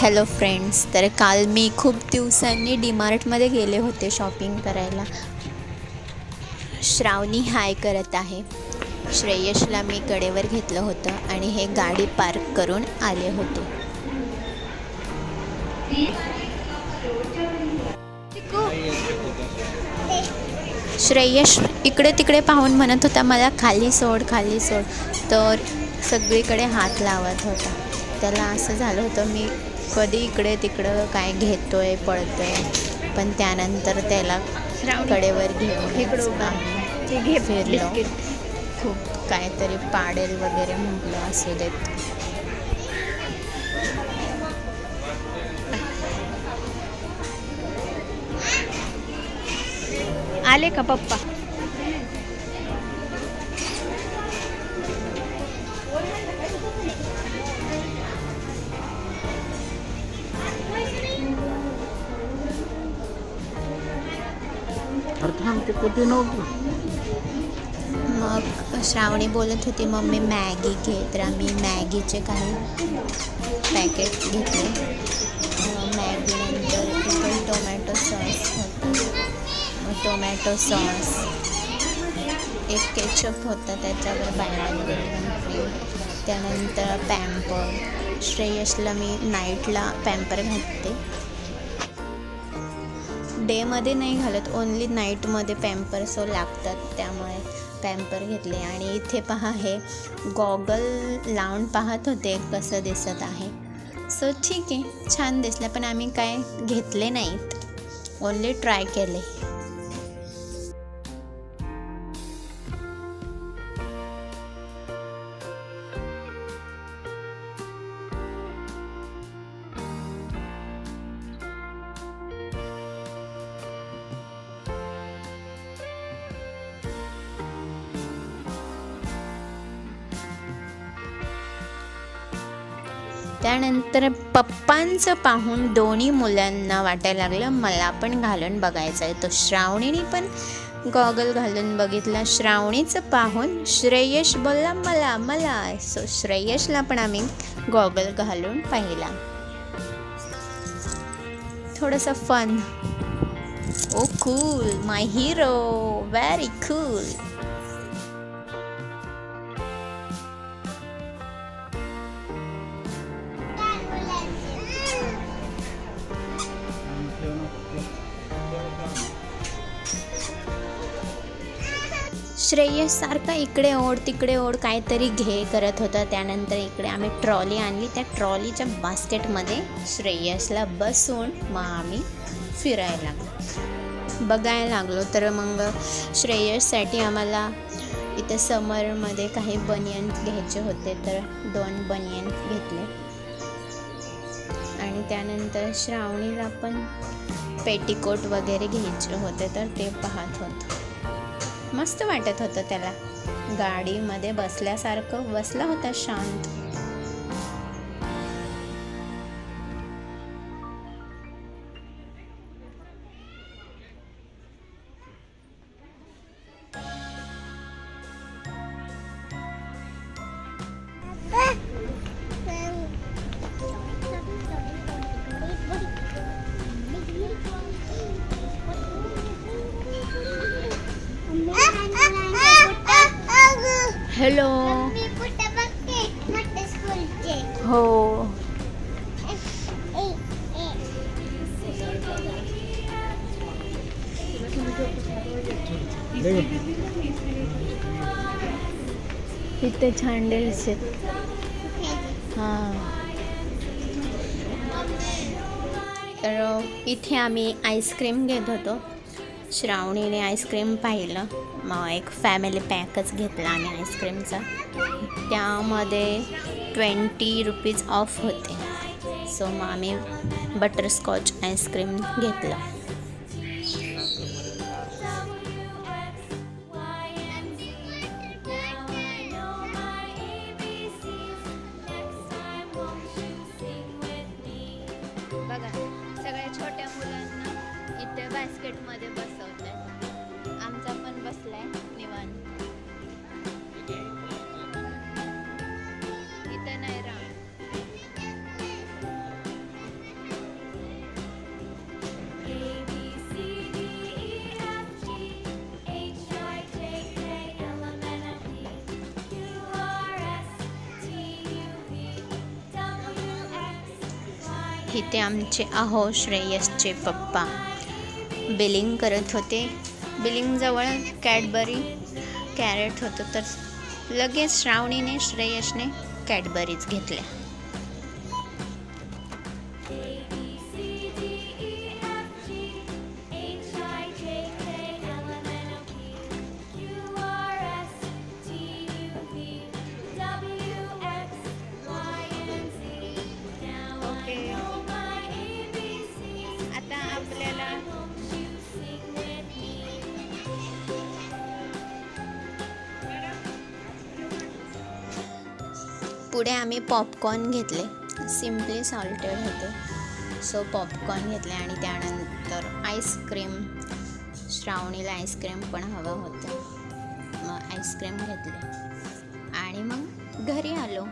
Hello friends तर काल मी खूप दिवसांनी डीमार्टमध्ये गेले होते शॉपिंग करायला. श्रावणी हाय करत आहे. श्रेयसला मी कडेवर घेतलं होतं आणि हे गाडी पार्क करून आले होते. श्रेयश इकडे तिकडे पाहून म्हणत होता मला खाली सोड खाली सोड. तर सगळीकडे हात लावत होता. त्याला असं झालं होतं मी कधी इकडे तिकडं काय घेतोय पळतोय पण त्यानंतर त्याला कडेवर घेऊन घे फिरलो. खूप काहीतरी पाडेल वगैरे म्हटलं असू देत. आले का पप्पा? ते कुठे नव्हतं? मग श्रावणी बोलत होती मम्मी मॅगी घे तर आम्ही मॅगीचे काही पॅकेट घेतले. मॅगीनंतर इकडे टोमॅटो सॉस होता. टोमॅटो सॉस एक केचप होता त्याच्यावर बाय त्यानंतर पॅम्पर श्रेयसला मी नाईटला पॅम्पर घातते डेमध्ये नाही घालत ओन्ली नाईटमध्ये पॅम्पर सो लागतात. त्यामुळे पॅम्पर घेतले. आणि इथे पहा हे गॉगल लावून पाहत होते कसं दिसत आहे. सो ठीक आहे. छान दिसलं पण आम्ही काय घेतले नाहीत. ओन्ली ट्राय केले. त्यानंतर पप्पांचं पाहून दोन्ही मुलांना वाटायला लागलं मला पण घालून बघायचं आहे. तो श्रावणीने पण गॉगल घालून बघितला. श्रावणीचं पाहून श्रेयश बोलला मला मला. सो श्रेयशला पण आम्ही गॉगल घालून पाहिला. थोडंसं fun oh cool my hero very cool Shreyas सारखा इकडे ओढ तिकडे ओढ काहीतरी घे करत होता. त्यानंतर इकडे आम्ही ट्रॉली आणली. त्या ट्रॉलीच्या बास्केटमध्ये श्रेयसला बसून मग आम्ही फिरायला लागलो. बघायला लागलो. तर मग श्रेयससाठी आम्हाला इथे समरमध्ये काही बनियन घ्यायचे होते. तर दोन बनियन घेतले. आणि त्यानंतर श्रावणीला पण पेटिकोट वगैरे घ्यायचे होते. तर ते पाहत होतो. मस्त वाटत होतं त्याला. गाडीमध्ये बसल्यासारखं बसला होता शांत. हॅलो. हो. इथे छान डेल्स आहेत हां. तर इथे आम्ही आईस्क्रीम घेत होतो. श्रावणीने आईस्क्रीम पाहिलं. मग एक फॅमिली पॅकच घेतला आम्ही आईस्क्रीमचा त्यामध्ये ट्वेंटी रुपीज ऑफ होते. सो मग आम्ही बटरस्कॉच आईस्क्रीम घेतलं. सेटमध्ये बसवत आमचा पण बसलाय आहे निवान इथं नाही राम इथे आमचे अहो श्रेयसचे पप्पा. बिलिंग करत होते. बिलिंगजवळ कॅडबरी कॅरेट होतं तर लगेच श्रावणीने श्रेयसने कॅडबरीज घेतल्या. पुढे आम्ही पॉपकॉर्न घेतले. सिम्पली सॉल्टेड होते. सो पॉपकॉर्न घेतले आणि त्यानंतर आईस्क्रीम श्रावणीला आईस्क्रीम पण हवं होतं. मग आईस्क्रीम घेतले. आणि मग घरी आलो.